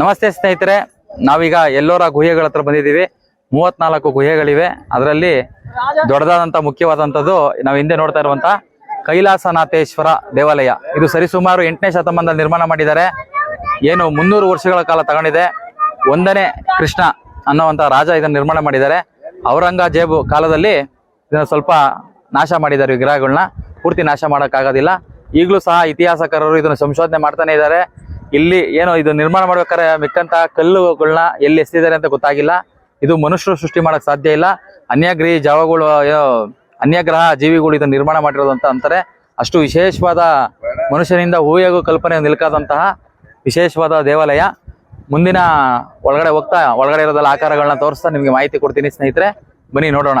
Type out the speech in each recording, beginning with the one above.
ನಮಸ್ತೆ ಸ್ನೇಹಿತರೆ, ನಾವೀಗ ಎಲ್ಲೋರ ಗುಹೆಗಳ ಹತ್ರ ಬಂದಿದ್ದೀವಿ. ಮೂವತ್ನಾಲ್ಕು ಗುಹೆಗಳಿವೆ. ಅದರಲ್ಲಿ ದೊಡ್ಡದಾದಂಥ ಮುಖ್ಯವಾದಂಥದ್ದು ನಾವು ಹಿಂದೆ ನೋಡ್ತಾ ಇರುವಂಥ ಕೈಲಾಸನಾಥೇಶ್ವರ ದೇವಾಲಯ. ಇದು ಸರಿಸುಮಾರು ಎಂಟನೇ ಶತಮಾನದಲ್ಲಿ ನಿರ್ಮಾಣ ಮಾಡಿದ್ದಾರೆ. ಏನು ಮುನ್ನೂರು ವರ್ಷಗಳ ಕಾಲ ತಗೊಂಡಿದೆ. ಒಂದನೇ ಕೃಷ್ಣ ಅನ್ನೋವಂಥ ರಾಜ ಇದನ್ನು ನಿರ್ಮಾಣ ಮಾಡಿದ್ದಾರೆ. ಔರಂಗಜೇಬು ಕಾಲದಲ್ಲಿ ಇದನ್ನ ಸ್ವಲ್ಪ ನಾಶ ಮಾಡಿದ್ದಾರೆ ವಿಗ್ರಹಗಳನ್ನ ಪೂರ್ತಿ ನಾಶ ಮಾಡೋಕ್ಕಾಗೋದಿಲ್ಲ. ಈಗಲೂ ಸಹ ಇತಿಹಾಸಕಾರರು ಇದನ್ನು ಸಂಶೋಧನೆ ಮಾಡ್ತಾನೆ ಇದ್ದಾರೆ. ಇಲ್ಲಿ ಏನೋ ಇದು ನಿರ್ಮಾಣ ಮಾಡ್ಬೇಕಾದ್ರೆ ಮಿಕ್ಕಂತ ಕಲ್ಲುಗಳನ್ನ ಎಲ್ಲಿ ಎಸ್ತಿದ್ದಾರೆ ಅಂತ ಗೊತ್ತಾಗಿಲ್ಲ. ಇದು ಮನುಷ್ಯರು ಸೃಷ್ಟಿ ಮಾಡಕ್ ಸಾಧ್ಯ ಇಲ್ಲ. ಅನ್ಯಗ್ರಹಿ ಜಾವಗಳು ಅನ್ಯಗ್ರಹ ಜೀವಿಗಳು ಇದನ್ನ ನಿರ್ಮಾಣ ಮಾಡಿರೋದು ಅಂತ ಅಂತಾರೆ. ಅಷ್ಟು ವಿಶೇಷವಾದ ಮನುಷ್ಯನಿಂದ ಊಹೆಗೂ ಕಲ್ಪನೆ ನಿಲ್ಕಾದಂತಹ ವಿಶೇಷವಾದ ದೇವಾಲಯ. ಮುಂದಿನ ಒಳಗಡೆ ಹೋಗ್ತಾ, ಒಳಗಡೆ ಇರೋದಲ್ಲ ಆಕಾರಗಳನ್ನ ತೋರಿಸ್ತಾ ನಿಮ್ಗೆ ಮಾಹಿತಿ ಕೊಡ್ತೀನಿ ಸ್ನೇಹಿತರೆ. ಬನ್ನಿ ನೋಡೋಣ.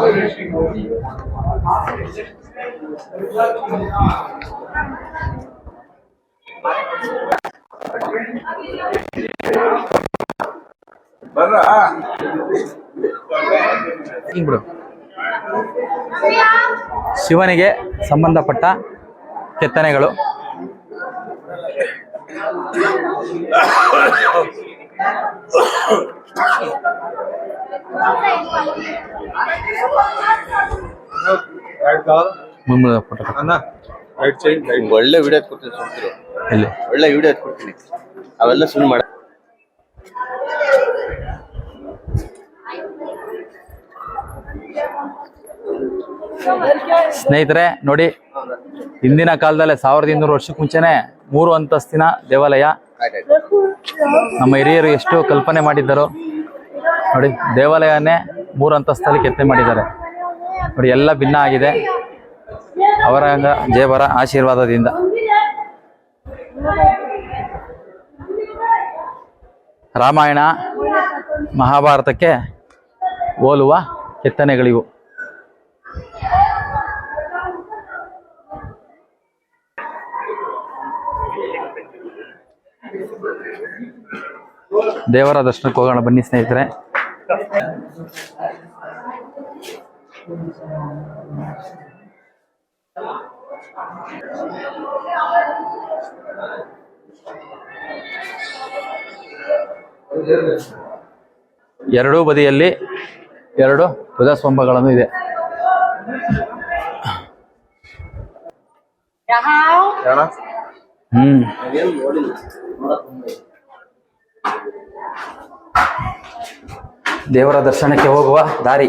ದೇವಿ ಹಿಂಗ್ ಬಿಡು. ಶಿವನಿಗೆ ಸಂಬಂಧಪಟ್ಟ ಕೆತ್ತನೆಗಳು. ಒಳ್ಳೆ ವಿಡಿಯೋ ಕೊಡ್ತೀನಿ ಒಳ್ಳೆ ವಿಡಿಯೋ ಕೊಡ್ತೀನಿ ಅವೆಲ್ಲ ಸುಮ್ಮನೆ ಮಾಡ. ಸ್ನೇಹಿತರೆ, ನೋಡಿ, ಹಿಂದಿನ ಕಾಲದಲ್ಲೇ ಸಾವಿರದ ಇನ್ನೂರು ವರ್ಷಕ್ಕೆ ಮುಂಚೆನೆ ಮೂರು ಅಂತಸ್ತಿನ ದೇವಾಲಯ. ನಮ್ಮ ಹಿರಿಯರು ಎಷ್ಟು ಕಲ್ಪನೆ ಮಾಡಿದ್ದರು, ನೋಡಿ, ದೇವಾಲಯನೇ ಮೂರು ಅಂತಸ್ತಲ್ಲಿ ಕೆತ್ತನೆ ಮಾಡಿದ್ದಾರೆ. ನೋಡಿ, ಎಲ್ಲ ಭಿನ್ನ ಆಗಿದೆ. ಅವರ ಜೇಬರ ಆಶೀರ್ವಾದದಿಂದ. ರಾಮಾಯಣ ಮಹಾಭಾರತಕ್ಕೆ ಹೋಲುವ ಕೆತ್ತನೆಗಳಿವು. ದೇವರ ದರ್ಶನಕ್ಕೆ ಹೋಗೋಣ ಬನ್ನಿ ಸ್ನೇಹಿತರೆ. ಎರಡೂ ಬದಿಯಲ್ಲಿ ಎರಡು ಧ್ವಜಸ್ತಂಭಗಳನ್ನು ಇದೆ. ಹ್ಮ್. ದೇವರ ದರ್ಶನಕ್ಕೆ ಹೋಗುವ ದಾರಿ.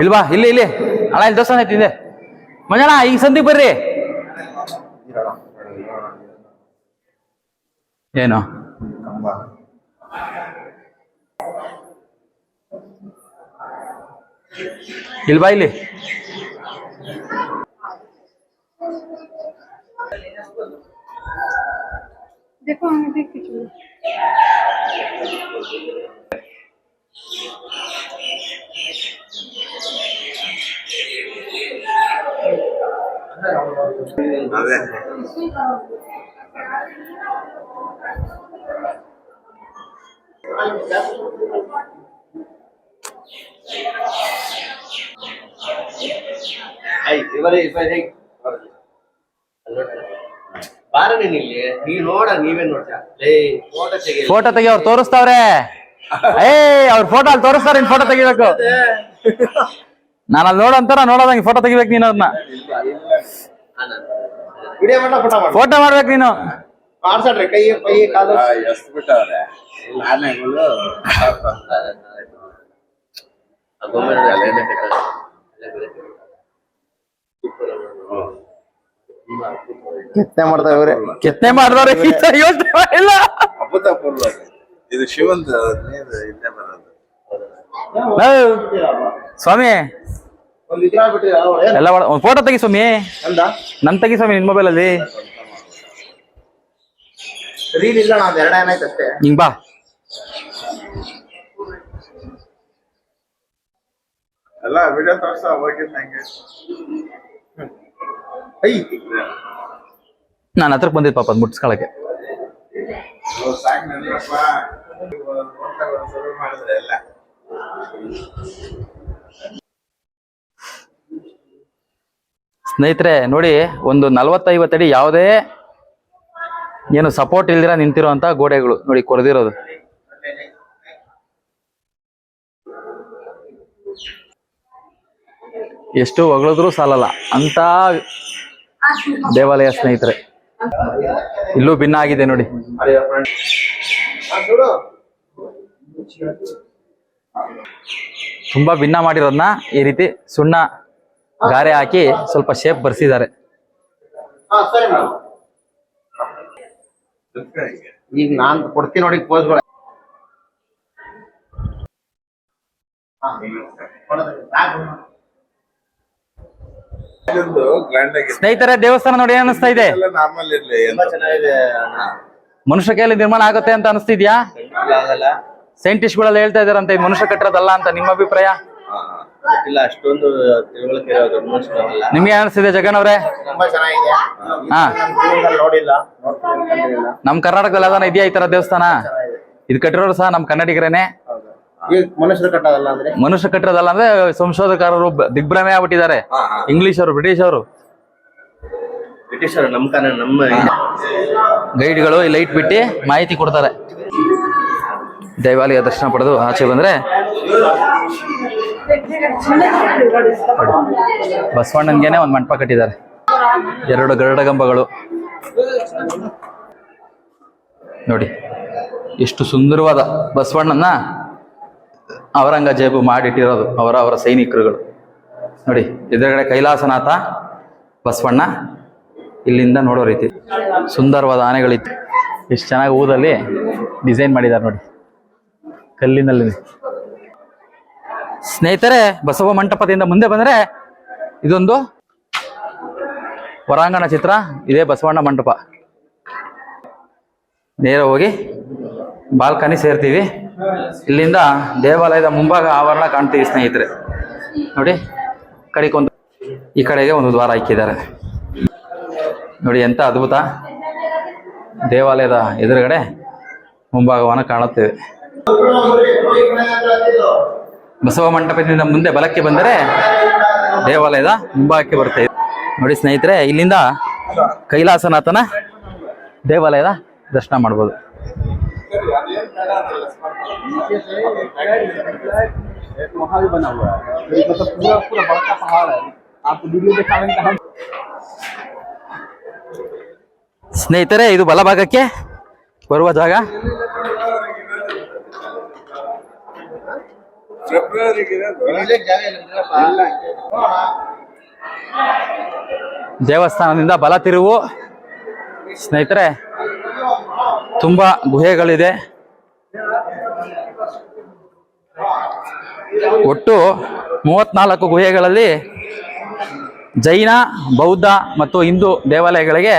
ಇಲ್ವಾ ಇಲ್ಲಿ ಇಲ್ಲಿ ಅಣ್ಣ ಇಲ್ಲಿ ದೋಸ್ತ ಐತಿ ಇದೆ ಮಂಜಣ್ಣ ಈಗ ಸಂದಿಗೆ ಬರ್ರಿ ಏನು ಇಲ್ಲಿ ಬಾ ಇಲ್ಲಿ देखो हमें देख बार नहीं नोड़ फ़ोटो तोरस्तवरे ಏ ಅವ್ರ ಫೋಟೋ ಅಲ್ಲಿ ತೋರಿಸ್ತಾರೆ ನಿನ್ ಫೋಟೋ ತೆಗಿಬೇಕು. ನಾನು ಅಲ್ಲಿ ನೋಡಂತಾರ ನೋಡೋದಂಗೆ ಫೋಟೋ ತೆಗಿಬೇಕು ನೀನು ಅದನ್ನ ಫೋಟೋ ಮಾಡ ಫೋಟೋ ಮಾಡ್ಬೇಕು ನೀನು. ಮಾಡ್ಸಡ್ರಿ ಕೈ ಕೈ ಕಾಲು. ಎಷ್ಟು ಬಿಟ್ಟವ್ರೆ? ಆನೆಗಳು ಗೊಂಬೆ ನೋಡಿ ಅಲ್ಲೇ ಬೇಕಾದ್ರೆ ಕೆತ್ತನೆ ಮಾಡ್ತಾರೆ ಇವ್ರೆ ಕೆತ್ತನೆ ಮಾಡ್ದವ್ರೆ ಯೋಚನೆ ಮಾಡಿಲ್ಲ. ಅಭೂತಪೂರ್ವ ಇದು ಶಿವಂತ ನೀರು ಇಲ್ಲೇ ಬರೋದು. ಸ್ವಾಮಿ ಎಲ್ಲ ಒಂದು ಫೋಟೋ ತೆಗಿ ಸ್ವಾಮಿ. ನನ್ ತೆಗಿ ಸ್ವಾಮಿ ನಿನ್ ಮೊಬೈಲ್ ಅಲ್ಲಿ. ಹಿಂಗ್ ಬಾ. ಎಲ್ಲ ವಿಡಿಯೋ ತೋರ್ಸ ನಾನು ಹತ್ರಕ್ಕೆ ಬಂದಿದ್ದೆ ಪಾಪ ಅದ್ ಮುಟ್ಸ್ಕೊಳಕ್ಕೆ. ಸಾಕ್ ಸ್ನೇಹಿತರೆ, ನೋಡಿ, ಒಂದು ನಲವತ್ತೈವತ್ತಡಿ ಯಾವುದೇ ಏನು ಸಪೋರ್ಟ್ ಇಲ್ದಿರ ನಿಂತಿರುವಂತ ಗೋಡೆಗಳು. ನೋಡಿ, ಕೊರೆದಿರೋದು. ಎಷ್ಟು ಹೊಗಳಿದ್ರು ಸಾಲಲ್ಲ. ಅಂತ ದೇವಾಲಯ ಸ್ನೇಹಿತರೆ. ಇಲ್ಲೂ ಭಿನ್ನ ಆಗಿದೆ ನೋಡು. ತುಂಬಾ ಭಿನ್ನ ಮಾಡಿರೋದನ್ನ ಈ ರೀತಿ ಸುಣ್ಣ ಗಾರೆ ಹಾಕಿ ಸ್ವಲ್ಪ ಶೇಪ್ ಬರ್ಸಿದ್ದಾರೆ. ಹಾ ಸರಿ ಮೇಡಮ್. ಈಗ ನಾನ್ ಕೊಡ್ತೀನಿ ನೋಡಿ ಪೋಸ್ಗಳು ಇದೊಂದು ಗ್ರ್ಯಾಂಡ್ ಆಗಿದೆ ಸ್ನೇಹಿತರೆ ದೇವಸ್ಥಾನ ನೋಡಿ ಏನ್ ಅನಿಸ್ತಾ ಇದೆ? ಎಲ್ಲ ಇರ್ಲಿ ತುಂಬಾ ಚೆನ್ನಾಗಿದೆ ಮನುಷ್ಯ ಕೈಯಲ್ಲಿ ನಿರ್ಮಾಣ ಆಗುತ್ತೆ ಅಂತ ಅನಿಸ್ತಿದ್ಯಾ? ಸೈಂಟಿಸ್ಟ್ ಗಳೆಲ್ಲ ಹೇಳ್ತಾ ಇದಾರಂತೆ ಇದು ಮನುಷ್ಯ ಕಟ್ಟಿರೋದಲ್ಲ ಅಂತ ನಿಮ್ಮ ಅಭಿಪ್ರಾಯ? ಗೊತ್ತಿಲ್ಲ ಅಷ್ಟೊಂದು ತಿಳುವಳಿಕೆ ನಿಮ್ಗೆ ಅನಿಸ್ತಿದೆ ಜಗನ್ ಅವ್ರೆ? ತುಂಬಾ ಚೆನ್ನಾಗಿದೆ. ಹಾ. ನಮ್ ಜೀವನದಲ್ಲಿ ನೋಡಿಲ್ಲ ನೋಡ್ಕೊಂಡು ಕಂಡಿಲ್ಲ. ನಮ್ ಕರ್ನಾಟಕದಲ್ಲಿ ಯಾವ್ದಾನ ಇದೆಯಾ ಈ ತರ ದೇವಸ್ಥಾನ? ಇದು ಕಟ್ಟಿರೋರು ಸಹ ನಮ್ ಕನ್ನಡಿಗರೇನೆ. ಮನುಷ್ಯರು ಕಟ್ಟೋದಲ್ಲ ಅಂದ್ರೆ? ಮನುಷ್ಯ ಕಟ್ಟಿರೋದಲ್ಲ ಅಂದ್ರೆ ಸಂಶೋಧಕರು ಬ- ದಿಗ್ಭ್ರಮೆ ಆಗ್ಬಿಟ್ಟಿದ್ದಾರೆ. ಇಂಗ್ಲಿಷ್ ಅವರು ಬ್ರಿಟಿಷ್ ಅವರು ಬ್ರಿಟಿಷರು ನಮ್ ನಮ್ಮ ಗೈಡ್ಗಳು ಲೈಟ್ ಬಿಟ್ಟು ಮಾಹಿತಿ ಕೊಡ್ತಾರೆ. ದೇವಾಲಯ ದರ್ಶನ ಪಡೆದು ಆಚೆ ಬಂದ್ರೆ ಬಸವಣ್ಣನ್ಗೆನೆ ಒಂದು ಮಂಟಪ ಕಟ್ಟಿದ್ದಾರೆ. ಎರಡು ಗರುಡಗಂಬಗಳು. ನೋಡಿ, ಎಷ್ಟು ಸುಂದರವಾದ ಬಸವಣ್ಣನ ಔರಂಗಜೇಬು ಮಾಡಿಟ್ಟಿರೋದು ಅವರ ಅವರ ಸೈನಿಕರುಗಳು. ನೋಡಿ, ಎದುರುಗಡೆ ಕೈಲಾಸನಾಥ ಬಸವಣ್ಣ ಇಲ್ಲಿಂದ ನೋಡೋ ರೀತಿ. ಸುಂದರವಾದ ಆನೆಗಳಿತ್ತು. ಎಷ್ಟು ಚೆನ್ನಾಗಿ ಊದಲ್ಲಿ ಡಿಸೈನ್ ಮಾಡಿದ್ದಾರೆ ನೋಡಿ. ಕಲ್ಲಿನಲ್ಲಿ ಸ್ನೇಹಿತರೆ, ಬಸವ ಮಂಟಪದಿಂದ ಮುಂದೆ ಬಂದ್ರೆ ಇದೊಂದು ಹೊರಾಂಗಣ ಚಿತ್ರ. ಇದೇ ಬಸವಣ್ಣ ಮಂಟಪ. ನೇರ ಹೋಗಿ ಬಾಲ್ಕನಿ ಸೇರ್ತೀವಿ. ಇಲ್ಲಿಂದ ದೇವಾಲಯದ ಮುಂಭಾಗ ಆವರಣ ಕಾಣ್ತೀವಿ ಸ್ನೇಹಿತರೆ. ನೋಡಿ ಕಡೆಗೆ ಈ ಕಡೆಗೆ ಒಂದು ದ್ವಾರ ಹಾಕಿದ್ದಾರೆ. ನೋಡಿ, ಎಂತ ಅದ್ಭುತ. ದೇವಾಲಯದ ಎದುರುಗಡೆ ಮುಂಭಾಗವನ್ನು ಕಾಣುತ್ತೇವೆ. ಬಸವ ಮಂಟಪದಿಂದ ಮುಂದೆ ಬಲಕ್ಕೆ ಬಂದರೆ ದೇವಾಲಯದ ಮುಂಭಾಗಕ್ಕೆ ಬರುತ್ತೆ ನೋಡಿ ಸ್ನೇಹಿತರೆ, ಇಲ್ಲಿಂದ ಕೈಲಾಸನಾಥನ ದೇವಾಲಯದ ದರ್ಶನ ಮಾಡ್ಬೋದು. ಸ್ನೇಹಿತರೆ, ಇದು ಬಲಭಾಗಕ್ಕೆ ಬರುವ ಜಾಗ ಫೆಬ್ರವರಿಗೆ ಇಲ್ಲೇ ಜಾಗ ಇಲ್ಲ ಇಲ್ಲಪ್ಪ. ಇಲ್ಲ. ನೋಡೋಣ. ದೇವಸ್ಥಾನದಿಂದ ಬಲ ತಿರುವು. ಸ್ನೇಹಿತರೆ ತುಂಬಾ ಗುಹೆಗಳಿದೆ. ಒಟ್ಟು ಮೂವತ್ನಾಲ್ಕು ಗುಹೆಗಳಲ್ಲಿ ಜೈನ ಬೌದ್ಧ ಮತ್ತು ಹಿಂದೂ ದೇವಾಲಯಗಳಿಗೆ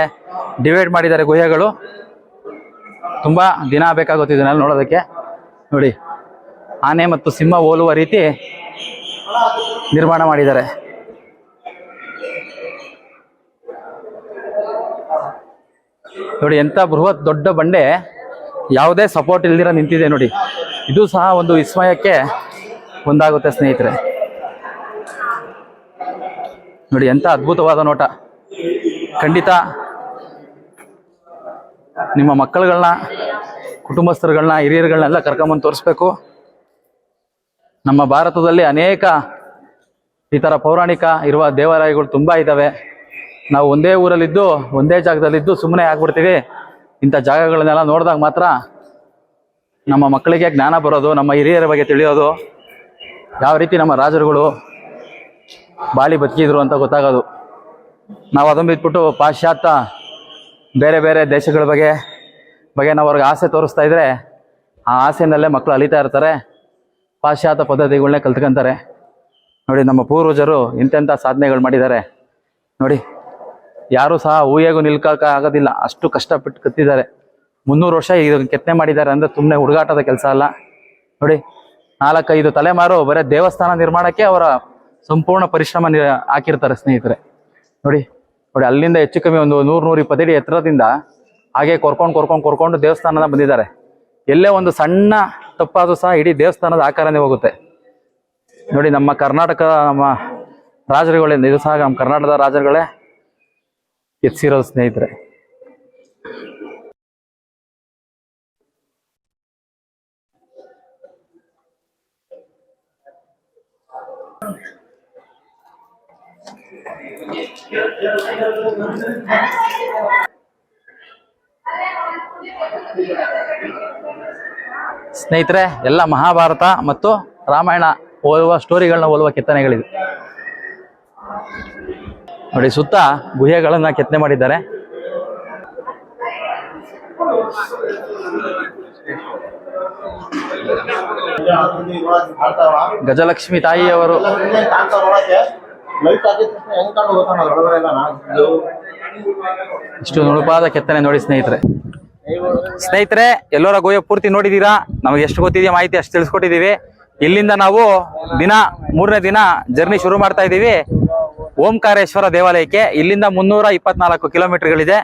ಡಿವೈಡ್ ಮಾಡಿದ್ದಾರೆ ಗುಹೆಗಳು. ತುಂಬಾ ದಿನ ಬೇಕಾಗುತ್ತಿದೆ ನಾನು ನೋಡೋದಕ್ಕೆ. ನೋಡಿ. ಆನೆ ಮತ್ತು ಸಿಂಹ ಹೋಲುವ ರೀತಿ ನಿರ್ಮಾಣ ಮಾಡಿದ್ದಾರೆ. ನೋಡಿ ಎಂತ ಬೃಹತ್ ದೊಡ್ಡ ಬಂಡೆ ಯಾವುದೇ ಸಪೋರ್ಟ್ ಇಲ್ದಿರ ನಿಂತಿದೆ ನೋಡಿ. ಇದು ಸಹ ಒಂದು ವಿಸ್ಮಯಕ್ಕೆ ಒಂದಾಗುತ್ತೆ ಸ್ನೇಹಿತರೆ. ನೋಡಿ ಎಂತ ಅದ್ಭುತವಾದ ನೋಟ. ಖಂಡಿತ ನಿಮ್ಮ ಮಕ್ಕಳುಗಳನ್ನ, ಕುಟುಂಬಸ್ಥರುಗಳನ್ನ, ಹಿರಿಯರುಗಳನ್ನೆಲ್ಲ ಕರ್ಕೊಂಬಂದು ತೋರಿಸ್ಬೇಕು. ನಮ್ಮ ಭಾರತದಲ್ಲಿ ಅನೇಕ ಈ ಥರ ಪೌರಾಣಿಕ ಇರುವ ದೇವಾಲಯಗಳು ತುಂಬ ಇದ್ದಾವೆ. ನಾವು ಒಂದೇ ಊರಲ್ಲಿದ್ದು, ಒಂದೇ ಜಾಗದಲ್ಲಿದ್ದು ಸುಮ್ಮನೆ ಆಗ್ಬಿಡ್ತೀವಿ. ಇಂಥ ಜಾಗಗಳನ್ನೆಲ್ಲ ನೋಡಿದಾಗ ಮಾತ್ರ ನಮ್ಮ ಮಕ್ಕಳಿಗೆ ಜ್ಞಾನ ಬರೋದು, ನಮ್ಮ ಹಿರಿಯರ ಬಗ್ಗೆ ತಿಳಿಯೋದು, ಯಾವ ರೀತಿ ನಮ್ಮ ರಾಜರುಗಳು ಬಾಳಿ ಬದುಕಿದ್ರು ಅಂತ ಗೊತ್ತಾಗೋದು. ನಾವು ಅದನ್ನು ಬಿಟ್ಬಿಟ್ಟು ಪಾಶ್ಚಾತ್ಯ ಬೇರೆ ಬೇರೆ ದೇಶಗಳ ಬಗ್ಗೆ ಬಗ್ಗೆ ನಾವು ಅವ್ರಿಗೆ ಆಸೆ ತೋರಿಸ್ತಾ ಇದ್ರೆ, ಆ ಆಸೆಯಲ್ಲೇ ಮಕ್ಕಳು ಅಲಿತಾ ಇರ್ತಾರೆ. ಪಾಶ್ಚಾತ್ಯ ಪದ್ಧತಿಗಳನ್ನೇ ಕಲ್ತ್ಕೊಂತಾರೆ. ನೋಡಿ, ನಮ್ಮ ಪೂರ್ವಜರು ಇಂಥೆಂಥ ಸಾಧನೆಗಳು ಮಾಡಿದ್ದಾರೆ. ನೋಡಿ, ಯಾರು ಸಹ ಊಹೆಗೂ ನಿಲ್ಕಕ್ಕೆ ಆಗೋದಿಲ್ಲ. ಅಷ್ಟು ಕಷ್ಟಪಟ್ಟು ಕತ್ತಿದ್ದಾರೆ. ಮುನ್ನೂರು ವರ್ಷ ಇದು ಕೆತ್ತನೆ ಮಾಡಿದ್ದಾರೆ ಅಂದರೆ ಸುಮ್ಮನೆ ಹುಡುಗಾಟದ ಕೆಲಸ ಅಲ್ಲ. ನೋಡಿ, ನಾಲ್ಕೈದು ತಲೆಮಾರು ಬರೀ ದೇವಸ್ಥಾನ ನಿರ್ಮಾಣಕ್ಕೆ ಅವರ ಸಂಪೂರ್ಣ ಪರಿಶ್ರಮ ಹಾಕಿರ್ತಾರೆ ಸ್ನೇಹಿತರೆ. ನೋಡಿ ನೋಡಿ, ಅಲ್ಲಿಂದ ಹೆಚ್ಚು ಕಮ್ಮಿ ಒಂದು ನೂರು ನೂರು ಇಪ್ಪತ್ತಡಿ ಎತ್ತರದಿಂದ ಹಾಗೆ ಕೊರ್ಕೊಂಡು ಕೊರ್ಕೊಂಡು ಕೊರ್ಕೊಂಡು ದೇವಸ್ಥಾನದ ಬಂದಿದ್ದಾರೆ. ಎಲ್ಲೇ ಒಂದು ಸಣ್ಣ ತಪ್ಪಾದ್ರೂ ಸಹ ಇಡೀ ದೇವಸ್ಥಾನದ ಆಕಾರನೇ ಹೋಗುತ್ತೆ. ನೋಡಿ ನಮ್ಮ ಕರ್ನಾಟಕ, ನಮ್ಮ ರಾಜರುಗಳಿಂದ ಇದು ಸಹ ನಮ್ಮ ಕರ್ನಾಟಕದ ರಾಜರುಗಳೇ ಎತ್ಸಿರೋದು ಸ್ನೇಹಿತರೆ. ಸ್ನೇಹಿತರೆ, ಎಲ್ಲ ಮಹಾಭಾರತ ಮತ್ತು ರಾಮಾಯಣ ಓದುವ ಸ್ಟೋರಿಗಳನ್ನ ಓದುವ ಕೆತ್ತನೆಗಳಿದೆ ನೋಡಿ, ಸುತ್ತ ಗುಹೆಗಳನ್ನ ಕೆತ್ತನೆ ಮಾಡಿದ್ದಾರೆ. ಗಜಲಕ್ಷ್ಮಿ ತಾಯಿಯವರು. ಇಷ್ಟು ನುಣುಪಾದ ಕೆತ್ತನೆ ನೋಡಿ ಸ್ನೇಹಿತರೆ. ಸ್ನೇಹಿತರೆ, ಎಲ್ಲರ ಗೋಯ ಪೂರ್ತಿ ನೋಡಿದೀರಾ? ನಮಗೆ ಎಷ್ಟು ಗೊತ್ತಿದೆಯಾ ಮಾಹಿತಿ ಅಷ್ಟು ತಿಳಿಸ್ಕೊಟ್ಟಿದೀವಿ ಇಲ್ಲಿಂದ ನಾವು ದಿನ, ಮೂರನೇ ದಿನ ಜರ್ನಿ ಶುರು ಮಾಡ್ತಾ ಇದ್ದೀವಿ. ಓಂಕಾರೇಶ್ವರ ದೇವಾಲಯಕ್ಕೆ. ಇಲ್ಲಿಂದ ಮುನ್ನೂರ ಇಪ್ಪತ್ನಾಲ್ಕು ಕಿಲೋಮೀಟರ್ಗಳಿದೆ.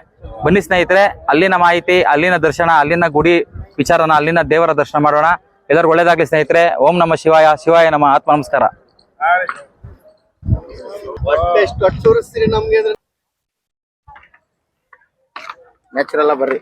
ಬನ್ನಿ ಸ್ನೇಹಿತರೆ, ಅಲ್ಲಿನ ಮಾಹಿತಿ, ಅಲ್ಲಿನ ದರ್ಶನ, ಅಲ್ಲಿನ ಗುಡಿ ವಿಚಾರನ, ಅಲ್ಲಿನ ದೇವರ ದರ್ಶನ ಮಾಡೋಣ. ಎಲ್ಲರೂ ಒಳ್ಳೇದಾಗ್ಲಿ ಸ್ನೇಹಿತರೆ. ಓಂ ನಮ ಶಿವಾಯ ಶಿವಾಯ ನಮ್ಮ ಆತ್ಮ ನಮಸ್ಕಾರ. ನ್ಯಾಚುರಲ್ಲ ಬರ್ರಿ.